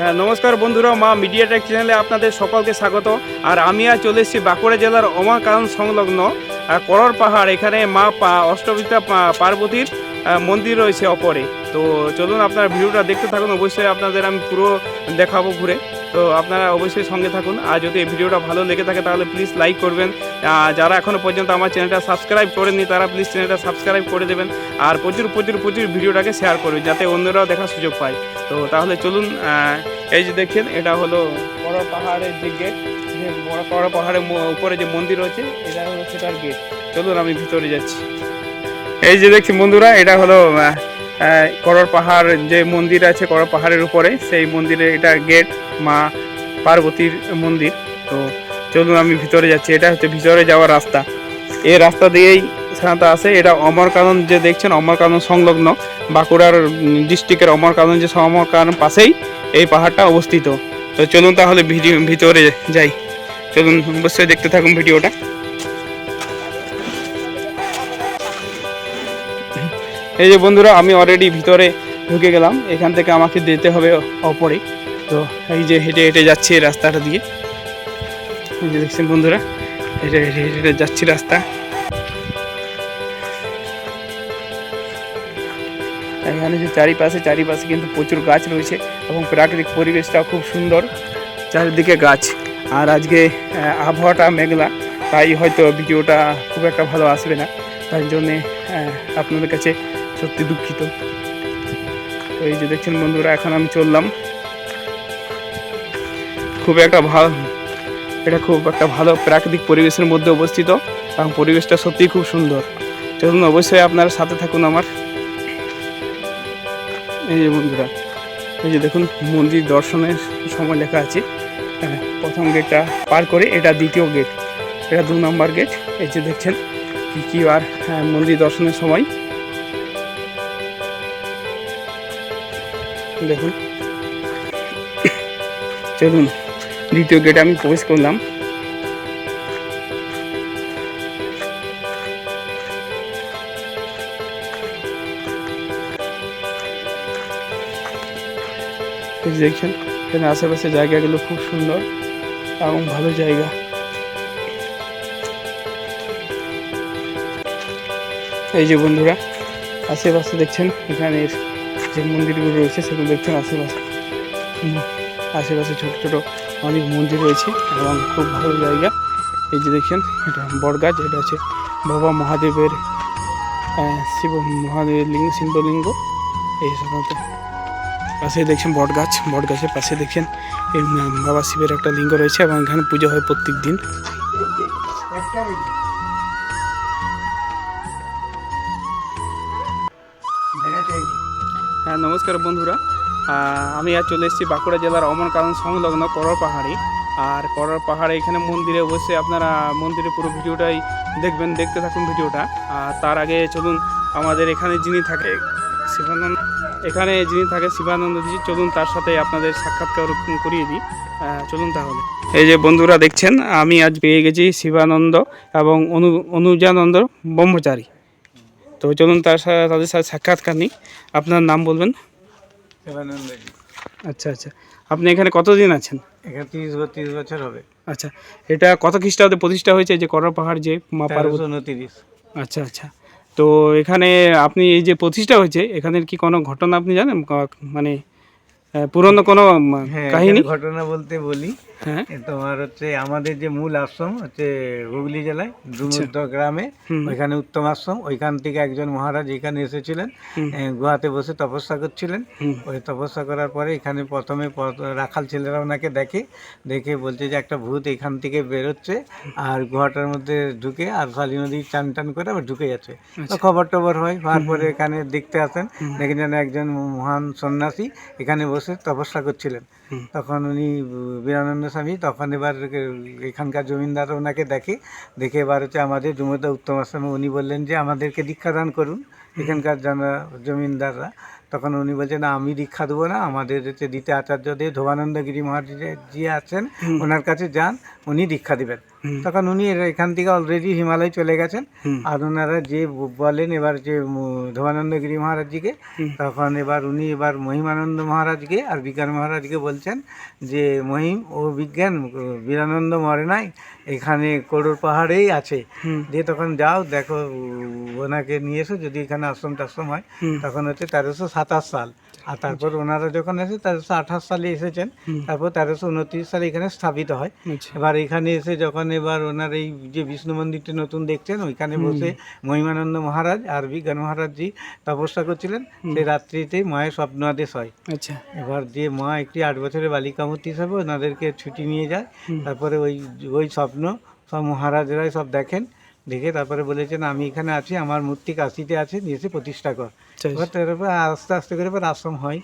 হ্যাঁ নমস্কার বন্ধুরা, মা মিডিয়া টেক চ্যানেলে আপনাদের সকলকে স্বাগত। আর আমি আজ চলে এসেছি বাঁকুড়া জেলার অমাকারণ সংলগ্ন করর পাহাড়। এখানে মা অষ্টবিদ্যা পার্বতীর মন্দির রয়েছে অপরে। তো চলুন আপনার ভিডিওটা দেখতে থাকুন, অবশ্যই আপনাদের আমি পুরো দেখাবো ঘুরে। তো আপনারা অবশ্যই সঙ্গে থাকুন। আর যদি এই ভিডিওটা ভালো লেগে থাকে, তাহলে প্লিজ লাইক করবেন। যারা এখনও পর্যন্ত আমার চ্যানেলটা সাবস্ক্রাইব করেননি, তারা প্লিজ চ্যানেলটা সাবস্ক্রাইব করে দেবেন। আর প্রচুর প্রচুর প্রচুর ভিডিওটাকে শেয়ার করবেন, যাতে অন্যরাও দেখার সুযোগ পায়। তো তাহলে চলুন এই যে দেখছেন এটা হলো বড় পাহাড়ের যে গেট বড় বড় পাহাড়ের উপরে যে মন্দির রয়েছে, এটা হলো সেটার গেট চলুন, আমি ভিতরে যাচ্ছি। এই যে দেখছি বন্ধুরা, এটা হলো করর পাহাড় যে মন্দির আছে, করর পাহাড়ের উপরে, সেই মন্দিরে এটা গেট, মা পার্বতীর মন্দির। তো চলুন আমি ভিতরে যাচ্ছি, এটা হচ্ছে ভিতরে যাওয়ার রাস্তা। এই রাস্তা দিয়েই সাধারণত আসে এটা অমরকানন যে দেখছেন, অমরকানন সংলগ্ন। বাঁকুড়ার ডিস্ট্রিক্টের অমরকানন যে অমরকানন পাশেই এই পাহাড়টা অবস্থিত। তো চলুন তাহলে ভিডিও ভিতরে যাই। চলুন অবশ্যই দেখতে থাকুন ভিডিওটা। এই যে বন্ধুরা, আমি অলরেডি ভিতরে ঢুকে গেলাম। এখান থেকে আমাকে যেতে হবে অপরে। তো এই যে হেঁটে হেঁটে যাচ্ছি এই রাস্তাটা দিয়ে। এই যে দেখছেন বন্ধুরা, হেঁটে হেঁটে হেঁটে হেঁটে যাচ্ছি রাস্তা। এখানে যে চারিপাশে চারিপাশে কিন্তু প্রচুর গাছ রয়েছে এবং প্রাকৃতিক পরিবেশটাও খুব সুন্দর। চারিদিকে গাছ। আর আজকে আবহাওয়াটা মেঘলা, তাই হয়তো ভিডিওটা খুব একটা ভালো আসবে না। তাই জন্যে আপনাদের কাছে সত্যি দুঃখিত। এই যে দেখছেন বন্ধুরা এখন আমি চললাম। খুব একটা ভালো এটা খুব একটা ভালো প্রাকৃতিক পরিবেশের মধ্যে অবস্থিত। এবং পরিবেশটা সত্যিই খুব সুন্দর। চলুন অবশ্যই আপনারা সাথে থাকুন আমার। এই যে বন্ধুরা এই যে দেখুন মন্দির দর্শনের সময় লেখা আছে। হ্যাঁ, প্রথম গেটটা পার করে এটা দ্বিতীয় গেট এটা দু নম্বর গেট। এই যে দেখছেন কি কি আর হ্যাঁ, মন্দির দর্শনের সময়। দেখুন চলুন, দ্বিতীয় গেটে আমি প্রবেশ করলাম। দেখছেন, এখানে আশেপাশে জায়গাগুলো খুব সুন্দর এবং ভালো জায়গা। এই যে বন্ধুরা, আশেপাশে দেখছেন এখানে যে মন্দিরগুলো রয়েছে সেগুলো দেখছেন আশেপাশে। আশেপাশে ছোট ছোট অনেক মন্দির রয়েছে এবং খুব ভালো জায়গা। এই যে দেখছেন, এটা বটগাছ, এটা আছে বাবা মহাদেবের শিব মহাদেবের লিঙ্গ শিবলিঙ্গ এই সাধারণত পাশে দেখছেন বট গাছ বট গাছের পাশে দেখছেন বাবা শিবের একটা লিঙ্গ রয়েছে এবং এখানে পুজো হয় প্রত্যেক দিন। নমস্কার বন্ধুরা। আমি আজ চলে এসেছি বাঁকুড়া জেলার অমরকানন সংলগ্ন করর পাহাড়ে। আর করর পাহাড়ে এখানে মন্দিরে অবশ্যই আপনারা মন্দিরের পুরো ভিডিওটাই দেখবেন, দেখতে থাকুন ভিডিওটা। আর তার আগে চলুন, আমাদের এখানে যিনি থাকে শিবানন্দ, এখানে যিনি থাকে শিবানন্দজি, চলুন তার সাথে আপনাদের সাক্ষাৎকার করিয়ে দিই। চলুন তাহলে। এই যে বন্ধুরা দেখছেন, আমি আজ পেয়ে গেছি শিবানন্দ এবং অনু, অনুজানন্দ ব্রহ্মচারী। তো চলুন তার সাথে তাদের সাথে সাক্ষাৎকার নিই আপনার নাম বলবেন? আচ্ছা আচ্ছা। আপনি এখানে কতদিন আছেন? এখানে তিরিশ তিরিশ বছর হবে। আচ্ছা এটা কত খ্রিস্টাব্দে প্রতিষ্ঠা হয়েছে যে করর পাহাড় যে মা পার্বতী? তেরোশো উনতিরিশ। আচ্ছা আচ্ছা। তো এখানে আপনি এই যে প্রতিষ্ঠা হয়েছে এখানের কি কোনো ঘটনা আপনি জানেন? মানে পুরনো কোনো হ্যাঁ কাহিনী? ঘটনা বলতে বলি। হ্যাঁ। তোমার হচ্ছে আমাদের যে মূল আশ্রম হচ্ছে হুগলি জেলায় ডুমুদ্দ গ্রামে হুম। ওইখানে উত্তম আশ্রম। ওইখান থেকে একজন মহারাজ এখানে এসেছিলেন গুহাতে বসে তপস্যা করছিলেন। ওই তপস্যা করার পরে এখানে প্রথমে রাখাল ছেলেরা ওনাকে দেখে দেখে বলছে যে একটা ভূত এখান থেকে বেরোচ্ছে আর গুহাটার মধ্যে ঢুকে আর শালী নদী চান টান করে আবার ঢুকে যাচ্ছে। তো আচ্ছা। খবর টবর হয় তারপরে এখানে দেখতে আসেন। দেখেন যেন একজন মহান সন্ন্যাসী এখানে বসে তপস্যা করছিলেন। তখন উনি বীরানন্দ স্বামী তখন এবার এখানকার জমিনদার ওনাকে দেখে দেখে এবার হচ্ছে আমাদের জমিদার উত্তম আশ্রমে উনি বললেন যে আমাদেরকে দীক্ষা দান করুন। এখানকার জানা জমিনদাররা তখন উনি বলছেন আমি দীক্ষা দেবো না। আমাদের হচ্ছে দ্বিতীয় আচার্য দেব ধোবানন্দগিরি মহারাজ যে আছেন ওনার কাছে যান উনি দীক্ষা দিবেন। তখন উনি এখান থেকে অলরেডি হিমালয় চলে গেছেন। আর ওনারা যে বলেন এবার যে ধর্মানন্দ মহারাজজিকে তখন এবার উনি এবার মহিমানন্দ মহারাজকে আর বিজ্ঞান মহারাজকে বলছেন যে মহিম ও বিজ্ঞান বীরানন্দ মরে নাই এখানে করোর পাহাড়েই আছে। দিয়ে তখন যাও দেখো ওনাকে নিয়ে এসো যদি এখানে আশ্রম টাশ্রম হয় তখন হচ্ছে তেরোশো সাতাশ সাল। আর তারপর ওনারা যখন এসে তেরোশো আঠাশ সালে এসেছেন তারপর তেরোশো উনত্রিশ সালে এখানে স্থাপিত হয়। আচ্ছা। এবার এখানে এসে যখন এবার ওনার এই যে বিষ্ণু মন্দিরটি নতুন দেখছেন ওইখানে বসে মহিমানন্দ মহারাজ আর বিজ্ঞান মহারাজজি তপস্যা করছিলেন। সেই রাত্রিতেই মায়ের স্বপ্ন আদেশ হয়। আচ্ছা। এবার যে মা একটি আট বছরের বালিকামূর্তি হিসাবে ওনাদেরকে ছুটি নিয়ে যায়। তারপরে ওই ওই স্বপ্ন সব মহারাজরাই সব দেখেন। দেখে তারপরে বলেছেন আমি এখানে আছি আমার মূর্তি কাশিতে আছে নিয়ে এসে প্রতিষ্ঠা কর। আচ্ছা, এবার তারপরে আস্তে আস্তে করে এবার আশ্রম হয়।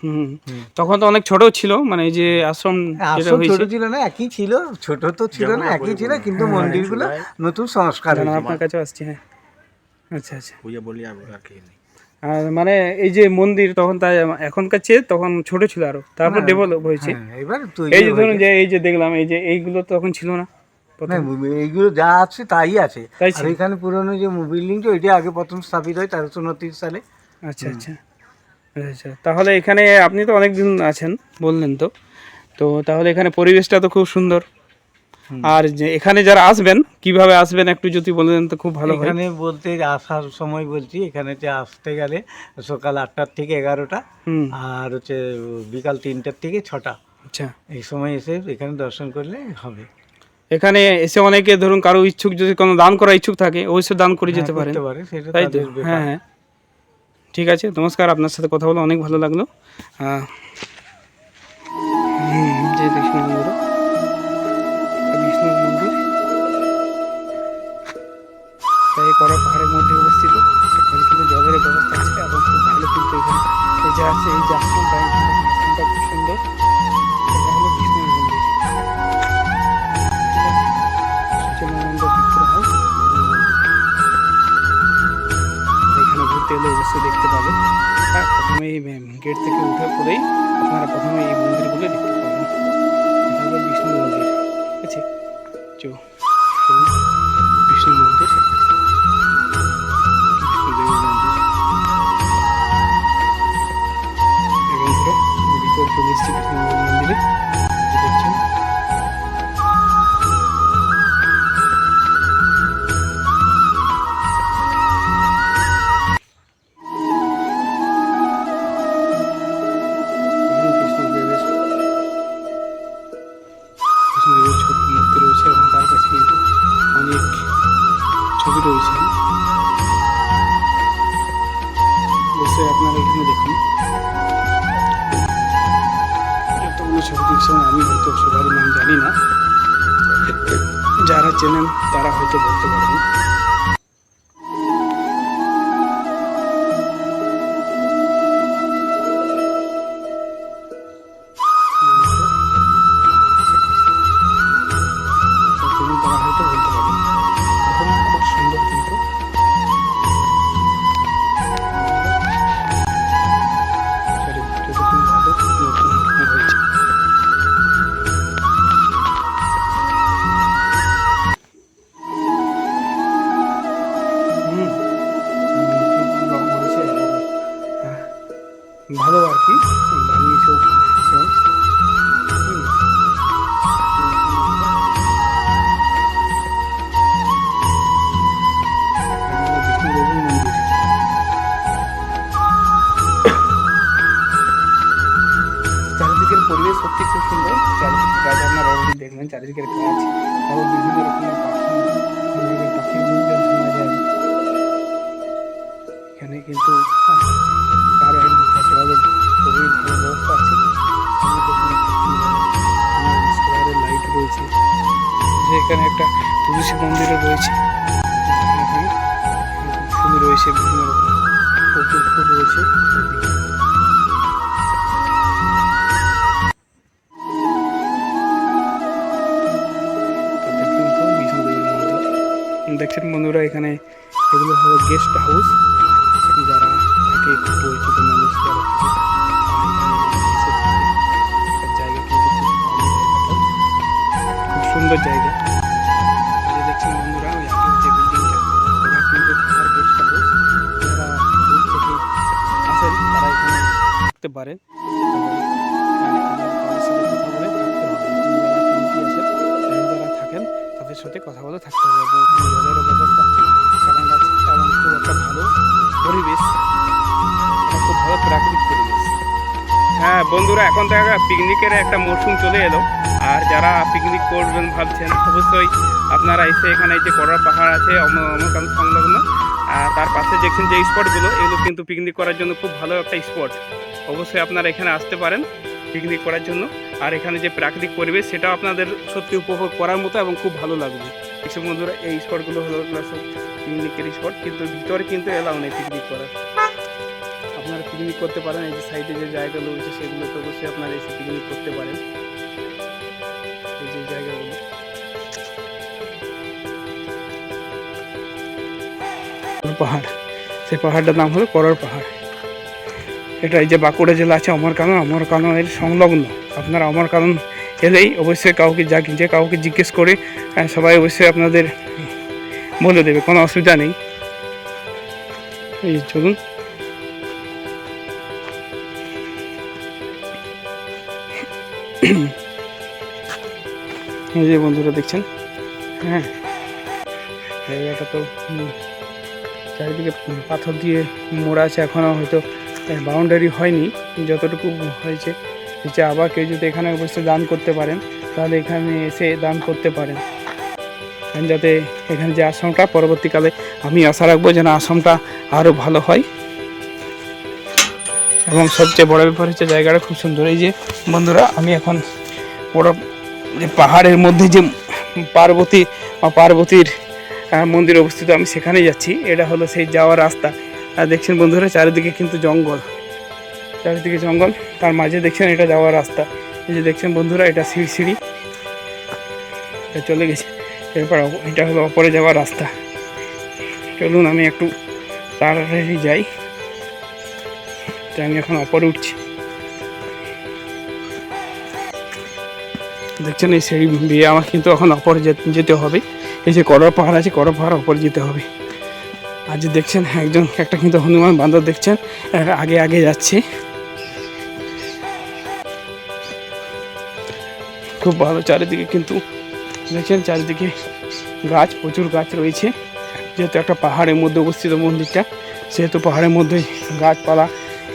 তখন তো অনেক ছোট ছিল মানে এই যে আশ্রম আশ্রম ছোট ছিল না একই ছিল ছোট তো ছিল না একই ছিল কিন্তু মন্দিরগুলো নতুন সংস্কার আপনার কাছে আসছি হ্যাঁ। আচ্ছা আচ্ছা। পূজা বলি আর আর কি আর মানে এই যে মন্দির তখন তাই এখনকার চেয়ে তখন ছোট ছিল আরও তারপর হ্যাঁ। ডেভেলপ হয়েছে। হ্যাঁ, এবার এই যে ধরুন যে এই যে দেখলাম এই যে এইগুলো তখন ছিল না। এইগুলো যা আছে তাই আছে। আর। এখানে পুরনো যে বিল্ডিংটা ওইটা আগে প্রথম স্থাপিত হয় তেরোশো উনত্রিশ সালে। আচ্ছা আচ্ছা। আচ্ছা তাহলে এখানে আপনি তো অনেক দিন আছেন বললেন তো। তো তাহলে এখানে পরিবেশটা তো খুব সুন্দর। আর এখানে যারা আসবেন কীভাবে আসবেন একটু যদি বলেন তো খুব ভালো এখানে বলতে আসার সময় বলছি এখানে যে আসতে গেলে সকাল আটটার থেকে এগারোটা আর হচ্ছে বিকাল তিনটার থেকে ছটা। আচ্ছা। এই সময় এসে এখানে দর্শন করলে হবে। এখানে এসে অনেকে ধরুন কারও ইচ্ছুক যদি কোনো দান করার ইচ্ছুক থাকে অবশ্যই দান করে যেতে হ্যাঁ, পারেন। পারে তাই তো? হ্যাঁ হ্যাঁ। ঠিক আছে নমস্কার আপনার সাথে কথা বলে অনেক ভালো লাগল। তাই করা পাহাড়ের মধ্যে অবস্থিত। এখানে কিন্তু জলের ব্যবস্থা আছে এবং খুব ভালো কিন্তু এখানে। এই যে আছে এই যে আশ্রমটা খুব সুন্দর। অবশ্যই দেখতে পাবেন হ্যাঁ প্রথমে গেট থেকে উঠে পরেই আপনারা প্রথমে এই মন্দিরগুলো চেনেন তারা হয়তো বলতে পারবেন এখানে একটা তুলসী মন্দিরও রয়েছে। ফুল রয়েছে, বিভিন্ন প্রচুর ফুল রয়েছে। দেখছেন বন্ধুরা, এখানে এগুলো হলো গেস্ট হাউস যারা থাকে খুব পরিচিত মানুষ, যারা জায়গা। খুব সুন্দর জায়গা। যারা থাকেন, তাদের সাথে কথা বলে থাকতে হবে এবং খুব একটা ভালো পরিবেশ ভালো প্রাকৃতিক হ্যাঁ বন্ধুরা, এখন তো পিকনিকের একটা মরশুম চলে এলো। আর যারা পিকনিক করবেন ভাবছেন, অবশ্যই আপনারা এসে এখানে যে করার পাহাড় আছে, অম- অমরকান সংলগ্ন, আর তার পাশে দেখছেন যে স্পটগুলো এগুলো কিন্তু পিকনিক করার জন্য খুব ভালো একটা স্পট অবশ্যই আপনারা এখানে আসতে পারেন পিকনিক করার জন্য। আর এখানে যে প্রাকৃতিক পরিবেশ, সেটাও আপনাদের সত্যি উপভোগ করার মতো এবং খুব ভালো লাগবে। কিছু বন্ধুরা, এই স্পটগুলো হলো সব পিকনিকের স্পট কিন্তু ভিতরে কিন্তু এলাও নেই পিকনিক করার। আপনারা পিকনিক করতে পারেন, এই যে সাইডে যে জায়গাগুলো রয়েছে, সেগুলোতে অবশ্যই আপনারা এসে পিকনিক করতে পারেন। এই যে জায়গাগুলো। পাহাড়। সেই পাহাড়টার নাম হলো করর পাহাড়। এটা এই যে বাঁকুড়া জেলা আছে অমরকানন অমরকাননের সংলগ্ন। আপনারা অমরকানন এলেই অবশ্যই কাউকে যা যে কাউকে জিজ্ঞেস করে সবাই অবশ্যই আপনাদের বলে দেবে, কোনো অসুবিধা নেই। এই চলুন। এই যে বন্ধুরা দেখছেন? হ্যাঁ। জায়গাটা তো চারিদিকে পাথর দিয়ে মোড়া আছে এখনও হয়তো বাউন্ডারি হয়নি। যতটুকু হয়েছে হচ্ছে আবার কেউ যদি এখানে অবশ্যই দান করতে পারেন, তাহলে এখানে এসে দান করতে পারেন। যাতে এখানে যে আশ্রমটা, পরবর্তীকালে আমি আশা রাখব যেন আশ্রমটা আরও ভালো হয়। এবং সবচেয়ে বড় ব্যাপার হচ্ছে জায়গাটা খুব সুন্দর। এই যে বন্ধুরা, আমি এখন বড় যে পাহাড়ের মধ্যে যে পার্বতী বা পার্বতীর মন্দির অবস্থিত, আমি সেখানে যাচ্ছি। এটা হলো সেই যাওয়ার রাস্তা। আর দেখছেন বন্ধুরা, চারিদিকে কিন্তু জঙ্গল। চারিদিকে জঙ্গল, তার মাঝে দেখছেন এটা যাওয়ার রাস্তা। এই যে দেখছেন বন্ধুরা, এটা সিঁড়ি সিঁড়ি চলে গেছে। এরপর এটা হলো ওপরে যাওয়ার রাস্তা। চলুন, আমি একটু তাড়াতাড়ি যাই। আমি এখন ওপরে উঠছি। দেখছেন এই সিঁড়ি দিয়ে আমার কিন্তু এখন ওপরে যে- যেতে হবে। এই যে করো পাহাড় আছে করো পাহাড় ওপরে যেতে হবে। যে দেখছেন একজন, একটা কিন্তু হনুমান বান্দর দেখছেন আগে আগে যাচ্ছে। খুব ভালো চারিদিকে কিন্তু, দেখছেন চারিদিকে গাছ, প্রচুর গাছ রয়েছে। যেহেতু একটা পাহাড়ের মধ্যে অবস্থিত মন্দিরটা, সেহেতু পাহাড়ের মধ্যে গাছপালা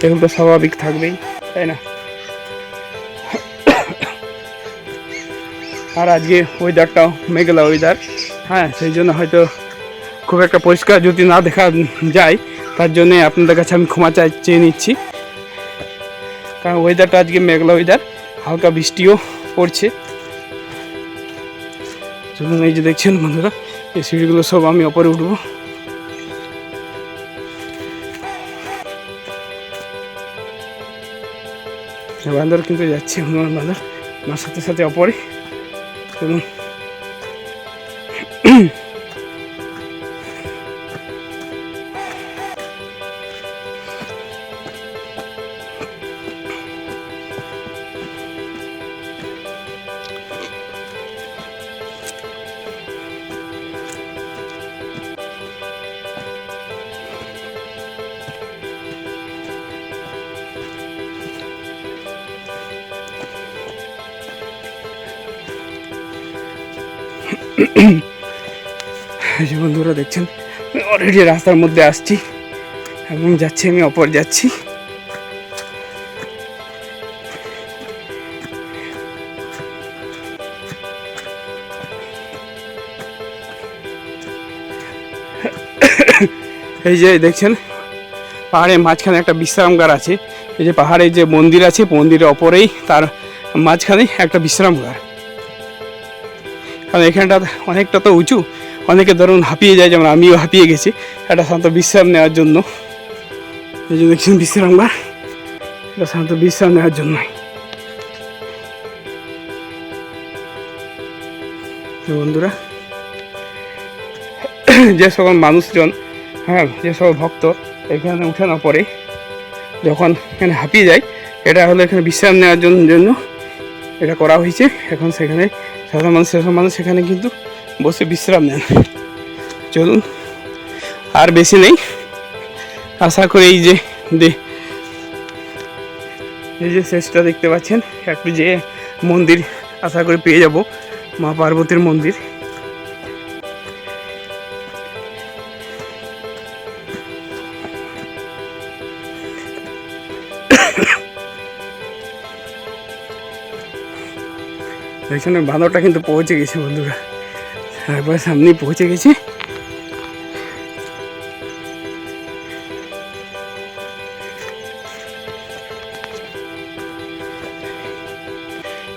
এগুলো তো স্বাভাবিক থাকবেই, তাই না? আর আজকে ওয়েদারটাও মেঘলা ওয়েদার হ্যাঁ সেই জন্য হয়তো খুব একটা পরিষ্কার যদি না দেখা যায়, তার জন্যে আপনাদের কাছে আমি ক্ষমা চাই, চেয়ে নিচ্ছি। কারণ ওয়েদারটা আজকে মেঘলা ওয়েদার হালকা বৃষ্টিও পড়ছে। চলুন, এই যে দেখছেন বন্ধুরা, এই সিঁড়িগুলো সব আমি ওপরে উঠবো। বান্দর কিন্তু যাচ্ছে হনুমান বান্দর। আমার সাথে সাথে অপরে চলুন। দেখছেন অলরেডি রাস্তার মধ্যে আসছি এবং যাচ্ছি, আমি অপর যাচ্ছি। এই যে দেখছেন, পাহাড়ের মাঝখানে একটা বিশ্রামগার আছে। এই যে পাহাড়ে যে মন্দির আছে, মন্দিরের ওপরেই তার মাঝখানে একটা বিশ্রামগার কারণ এখানটা অনেকটা তো উঁচু অনেকে ধরুন হাঁপিয়ে যায়, যেমন আমিও হাঁপিয়ে গেছি। একটা শান্ত বিশ্রাম নেওয়ার জন্য। এই যে দেখছেন বিশ্রামগার এটা শান্ত বিশ্রাম নেওয়ার জন্য। বন্ধুরা, যে সকল মানুষজন হ্যাঁ যে সকল ভক্ত এখানে উঠে না পড়ে, যখন এখানে হাঁপিয়ে যায়, এটা হলো এখানে বিশ্রাম নেওয়ার জন্য জন্য এটা করা হয়েছে। এখন সেখানে সাধারণ মানুষ, সেসব মানুষ সেখানে কিন্তু বসে বিশ্রাম নেন। চলুন, আর বেশি নেই। আশা করি এই যে এই যে শেষটা দেখতে পাচ্ছেন, একটু যে মন্দির আশা করি পেয়ে যাব, মা পার্বতীর মন্দির। দেখছেন বাঁদরটা কিন্তু পৌঁছে গেছে বন্ধুরা। একবার সামনেই পৌঁছে গেছে।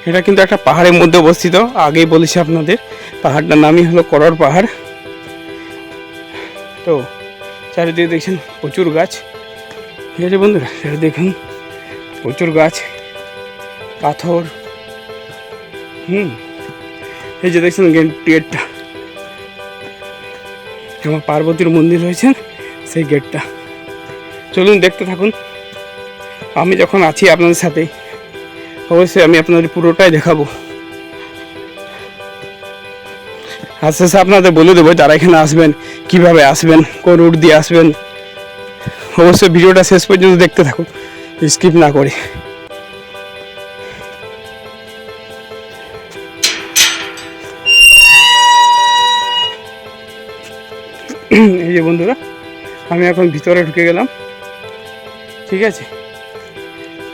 এটা কিন্তু একটা পাহাড়ের মধ্যে অবস্থিত, আগেই বলেছি আপনাদের। পাহাড়টার নামই হলো করর পাহাড়। তো, চারিদিকে দেখছেন প্রচুর গাছ। ঠিক আছে বন্ধুরা সেটা দেখুন, প্রচুর গাছ, পাথর। হুম, এই যে দেখছেন গেট- আমার পার্বতীর মন্দির রয়েছে সেই গেটটা চলুন, দেখতে থাকুন। আমি যখন আছি আপনাদের সাথে, অবশ্যই আমি আপনাদের পুরোটাই দেখাবো। আস্তে আস্তে আপনাদের বলে দেবো যারা এখানে আসবেন, কীভাবে আসবেন, কোন রুট দিয়ে আসবেন। অবশ্যই ভিডিওটা শেষ পর্যন্ত দেখতে থাকুন স্কিপ না করে। এই যে বন্ধুরা, আমি এখন ভিতরে ঢুকে গেলাম। ঠিক আছে?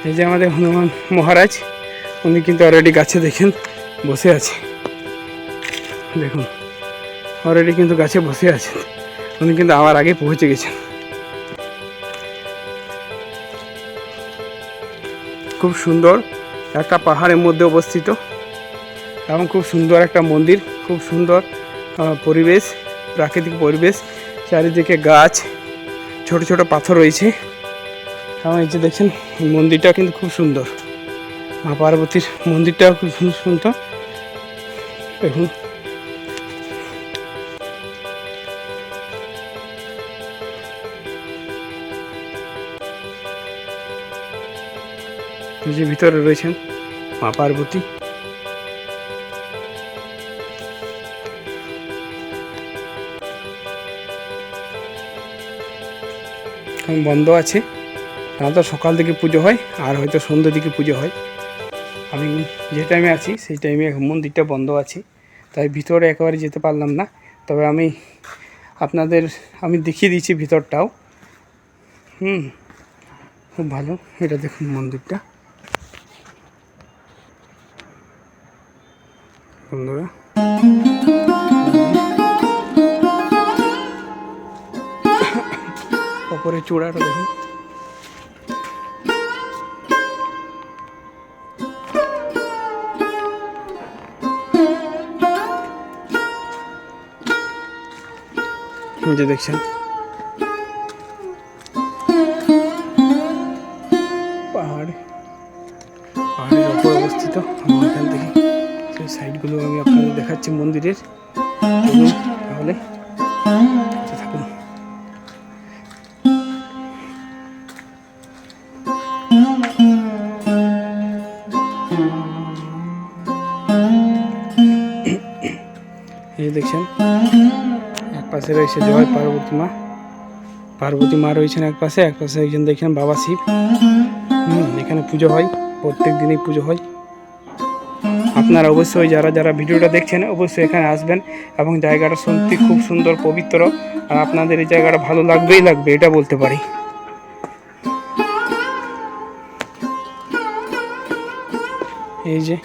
এই যে আমাদের হনুমান মহারাজ, উনি কিন্তু অলরেডি গাছে দেখেন, বসে আছে। দেখুন অলরেডি কিন্তু গাছে বসে আছেন। উনি কিন্তু আমার আগে পৌঁছে গেছেন। খুব সুন্দর একটা পাহাড়ের মধ্যে অবস্থিত এবং খুব সুন্দর একটা মন্দির, খুব সুন্দর পরিবেশ। প্রাকৃতিক পরিবেশ, চারিদিকে গাছ, ছোট ছোট পাথর রয়েছে। এবং এই যে দেখছেন মন্দিরটা কিন্তু খুব সুন্দর। মা পার্বতীর মন্দিরটাও খুব সুন্দর দেখুন। যে ভিতরে রয়েছেন মা পার্বতী। এখন বন্ধ আছে। তো সকাল থেকে পুজো হয়, আর হয়তো সন্ধ্যের দিকে পুজো হয়। আমি যে টাইমে আছি, সেই টাইমে মন্দিরটা বন্ধ আছে। তাই ভিতরে একেবারে যেতে পারলাম না। তবে আমি আপনাদের, আমি দেখিয়ে দিচ্ছি ভিতরটাও। হুম, খুব ভালো। এটা দেখুন মন্দিরটা। বন্ধুরা ওপরে চূড়াটা দেখুন। যে দেখছেন। পাহাড়। পাহাড়ের ওপর অবস্থিত। এখান থেকে সেই সাইডগুলো আমি আপনাদের দেখাচ্ছি মন্দিরের। এই যে দেখছেন, এক পাশে রয়েছে জয় পার্বতী মা। পার্বতী মা রয়েছেন এক পাশে এক পাশে একজন দেখছেন বাবা শিব। এখানে পুজো হয়, প্রত্যেক দিনই পুজো হয়। আপনারা অবশ্যই যারা যারা ভিডিওটা দেখছেন, অবশ্যই এখানে আসবেন এবং জায়গাটা সত্যি খুব সুন্দর, পবিত্র। আর আপনাদের এই জায়গাটা ভালো লাগবেই লাগবে, এটা বলতে পারি। এই যে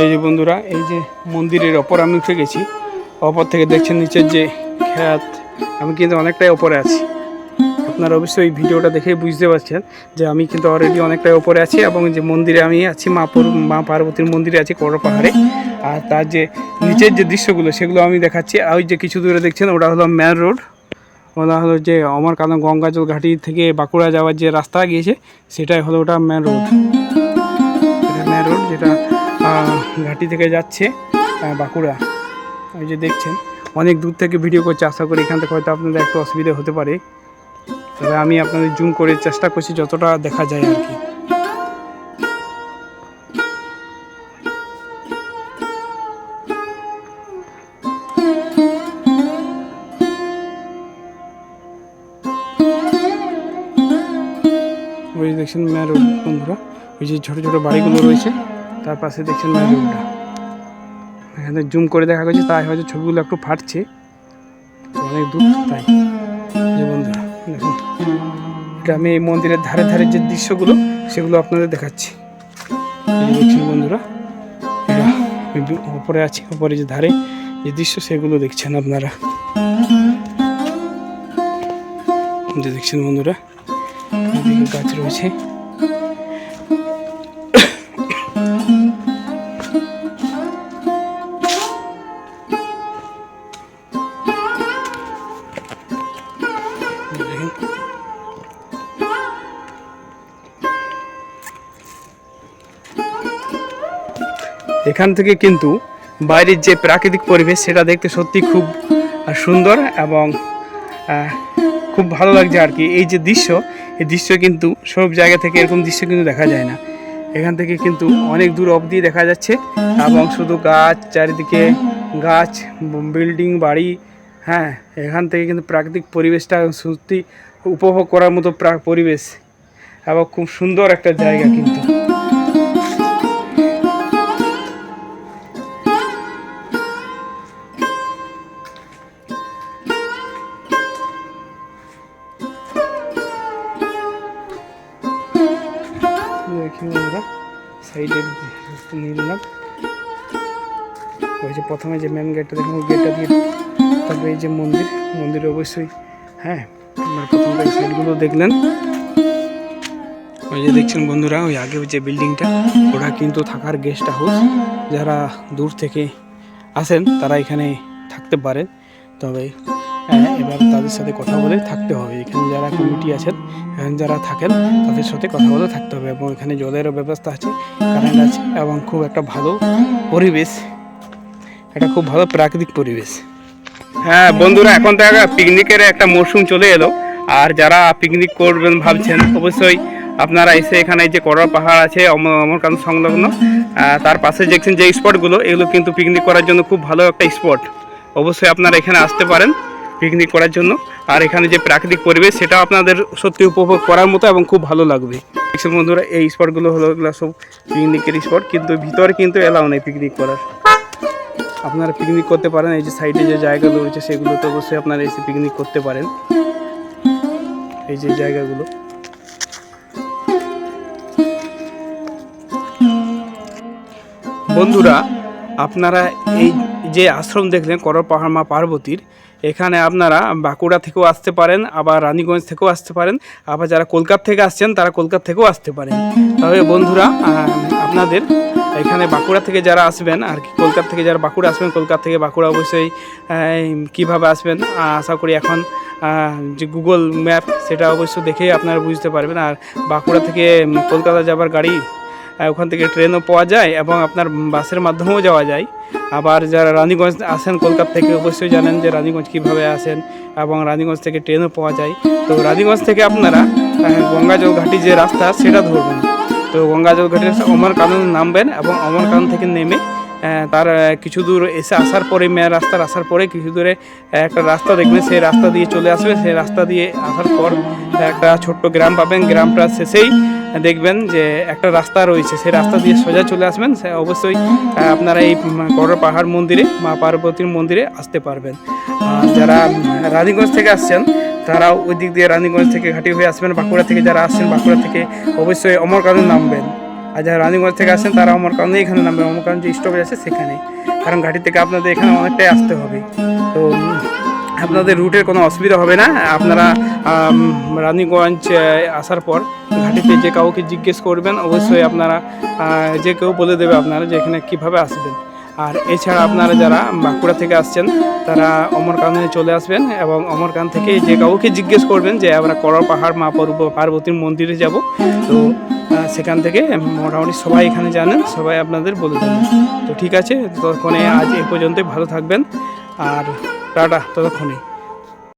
এই যে বন্ধুরা, এই যে মন্দিরের ওপর আমি উঠে গেছি। ওপর থেকে দেখছেন নিচের যে খ্যাত আমি কিন্তু অনেকটাই ওপরে আছি। আপনারা অবশ্যই ভিডিওটা দেখে বুঝতে পারছেন যে আমি কিন্তু অলরেডি অনেকটাই ওপরে আছি এবং যে মন্দিরে আমি আছি, মা মা পার্বতীর মন্দিরে আছি করো পাহাড়ে। আর তার যে নিচের যে দৃশ্যগুলো, সেগুলো আমি দেখাচ্ছি। আর ওই যে কিছু দূরে দেখছেন, ওটা হলো ম্যান রোড ওটা হলো যে অমর কালাম গঙ্গাজল ঘাটি থেকে বাঁকুড়া যাওয়ার যে রাস্তা গিয়েছে, সেটাই হলো ওটা ম্যান রোড ম্যান রোড যেটা ঘাটি থেকে যাচ্ছে বাঁকুড়া। ওই যে দেখছেন, অনেক দূর থেকে ভিডিও করছে, আশা করি এখান থেকে হয়তো আপনাদের একটু অসুবিধা হতে পারে। তবে আমি আপনাদের জুম করে চেষ্টা করছি, যতটা দেখা যায় আর কি। ওই দেখছেন, মেয়ের বন্ধুরা, ওই যে ছোটো ছোটো বাড়িগুলো রয়েছে। তার পাশে দেখছেন মেয়ার রোডটা এখানে জুম করে দেখা গেছে, তাই হয়তো ছবিগুলো একটু ফাটছে। অনেক দূর, তাই। বন্ধুরা, দেখুন। এটা আমি এই মন্দিরের ধারে ধারে যে দৃশ্যগুলো, সেগুলো আপনাদের দেখাচ্ছি। দেখছেন বন্ধুরা ওপরে আছি, ওপরে যে ধারে যে দৃশ্য, সেগুলো দেখছেন আপনারা। যে দেখছেন বন্ধুরা গাছ রয়েছে। এখান থেকে কিন্তু বাইরের যে প্রাকৃতিক পরিবেশ, সেটা দেখতে সত্যি খুব সুন্দর এবং খুব ভালো লাগছে আর কি। এই যে দৃশ্য, এই দৃশ্য কিন্তু সব জায়গা থেকে এরকম দৃশ্য কিন্তু দেখা যায় না। এখান থেকে কিন্তু অনেক দূর অবধি দেখা যাচ্ছে এবং শুধু গাছ, চারিদিকে গাছ, বিল্ডিং, বাড়ি হ্যাঁ এখান থেকে কিন্তু প্রাকৃতিক পরিবেশটা সত্যি উপভোগ করার মতো প্রা- পরিবেশ এবং খুব সুন্দর একটা জায়গা কিন্তু। নিয়ে নিলাম। ওই যে প্রথমে যে মেন গেটটা দেখুন গেটটা দিয়ে তারপরে এই যে মন্দির মন্দির অবশ্যই হ্যাঁ আপনার প্রথম সাইডগুলো দেখলেন। ওই যে দেখছেন বন্ধুরা, ওই আগে যে বিল্ডিংটা ওটা কিন্তু থাকার গেস্ট হাউস যারা দূর থেকে আসেন, তারা এখানে থাকতে পারেন। তবে এবার তাদের সাথে কথা বলে থাকতে হবে। এখানে যারা কমিটি আছেন এখানে যারা থাকেন, তাদের সাথে কথা বলে থাকতে হবে এবং এখানে জলেরও ব্যবস্থা আছে কারেন্ট আছে এবং খুব একটা ভালো পরিবেশ, একটা খুব ভালো প্রাকৃতিক পরিবেশ। হ্যাঁ বন্ধুরা, এখন তো পিকনিকের একটা মরশুম চলে এলো। আর যারা পিকনিক করবেন ভাবছেন, অবশ্যই আপনারা এসে এখানে যে করড় পাহাড় আছে, অম- অমরকান্ত সংলগ্ন তার পাশে দেখছেন যে স্পটগুলো এগুলো কিন্তু পিকনিক করার জন্য খুব ভালো একটা স্পট অবশ্যই আপনারা এখানে আসতে পারেন। পিকনিক করার জন্য। আর এখানে যে প্রাকৃতিক পরিবেশ সেটা আপনাদের সত্যি উপভোগ করার মতো এবং খুব ভালো লাগবে। বন্ধুরা, এই স্পটগুলো হলো এগুলো সব পিকনিকের স্পট কিন্তু ভিতরে কিন্তু এলাও নেই পিকনিক করার। আপনারা পিকনিক করতে পারেন, এই যে সাইডে যে জায়গাগুলো রয়েছে, সেগুলোতে অবশ্যই আপনারা এসে পিকনিক করতে পারেন। এই যে জায়গাগুলো। বন্ধুরা, আপনারা এই যে আশ্রম দেখলেন করর পাহাড় মা পার্বতীর এখানে আপনারা বাঁকুড়া থেকেও আসতে পারেন, আবার রানীগঞ্জ থেকেও আসতে পারেন, আবার যারা কলকাতা থেকে আসছেন, তারা কলকাতা থেকেও আসতে পারেন। তবে বন্ধুরা আপনাদের এখানে বাঁকুড়া থেকে যারা আসবেন, আর কি কলকাতা থেকে যারা বাঁকুড়া আসবেন, কলকাতা থেকে বাঁকুড়া অবশ্যই কীভাবে আসবেন আশা করি এখন যে গুগল ম্যাপ সেটা অবশ্যই দেখেই আপনারা বুঝতে পারবেন। আর বাঁকুড়া থেকে কলকাতা যাবার গাড়ি ওখান থেকে ট্রেনও পাওয়া যায় এবং আপনার বাসের মাধ্যমেও যাওয়া যায়। আবার যারা রানীগঞ্জ আসেন কলকাতা থেকে অবশ্যই জানেন যে রানীগঞ্জ কীভাবে আসেন এবং রানীগঞ্জ থেকে ট্রেনও পাওয়া যায়। তো রানীগঞ্জ থেকে আপনারা গঙ্গাজল ঘাটি যে রাস্তা সেটা ধরবেন। তো গঙ্গাজল ঘাটের অমর কানুন নামবেন এবং অমর কানন থেকে নেমে তার কিছু দূর এসে আসার পরে, মেয়ের রাস্তার আসার পরে কিছু দূরে একটা রাস্তা দেখবেন সেই রাস্তা দিয়ে চলে আসবে। সেই রাস্তা দিয়ে আসার পর একটা ছোট্ট গ্রাম পাবেন। গ্রামটা শেষেই দেখবেন যে একটা রাস্তা রয়েছে। সেই রাস্তা দিয়ে সোজা চলে আসবেন। সে অবশ্যই আপনারা এই করর পাহাড় মন্দিরে, মা পার্বতীর মন্দিরে আসতে পারবেন। যারা রানীগঞ্জ থেকে আসছেন তারা ওই দিক দিয়ে রানীগঞ্জ থেকে ঘাটি হয়ে আসবেন। বাঁকুড়া থেকে যারা আসছেন, বাঁকুড়া থেকে অবশ্যই অমরকানন নামবেন। আর যারা রানীগঞ্জ থেকে আসেন, তারা অমরকাননে এখানে নামবেন অমরকানন যে স্টপেজ আছে, সেখানে। কারণ ঘাটি থেকে আপনাদের এখানে অনেকটাই আসতে হবে। তো আপনাদের রুটের কোনো অসুবিধা হবে না। আপনারা রানীগঞ্জ আসার পর ঘাটিতে যে কাউকে জিজ্ঞেস করবেন, অবশ্যই আপনারা যে কেউ বলে দেবে আপনারা যে এখানে কীভাবে আসবেন। আর এছাড়া আপনারা যারা বাঁকুড়া থেকে আসছেন, তারা অমরকান্দে চলে আসবেন এবং অমরকান্দ থেকে যে কাউকে জিজ্ঞেস করবেন যে আমরা করর পাহাড়, মা পর্ব- পার্বতীর মন্দিরে যাব। তো সেখান থেকে মোটামুটি সবাই এখানে জানেন, সবাই আপনাদের বলে দেবেন। তো ঠিক আছে, ততক্ষণে আজ এ পর্যন্তই ভালো থাকবেন, আর টাটা, ততক্ষণে।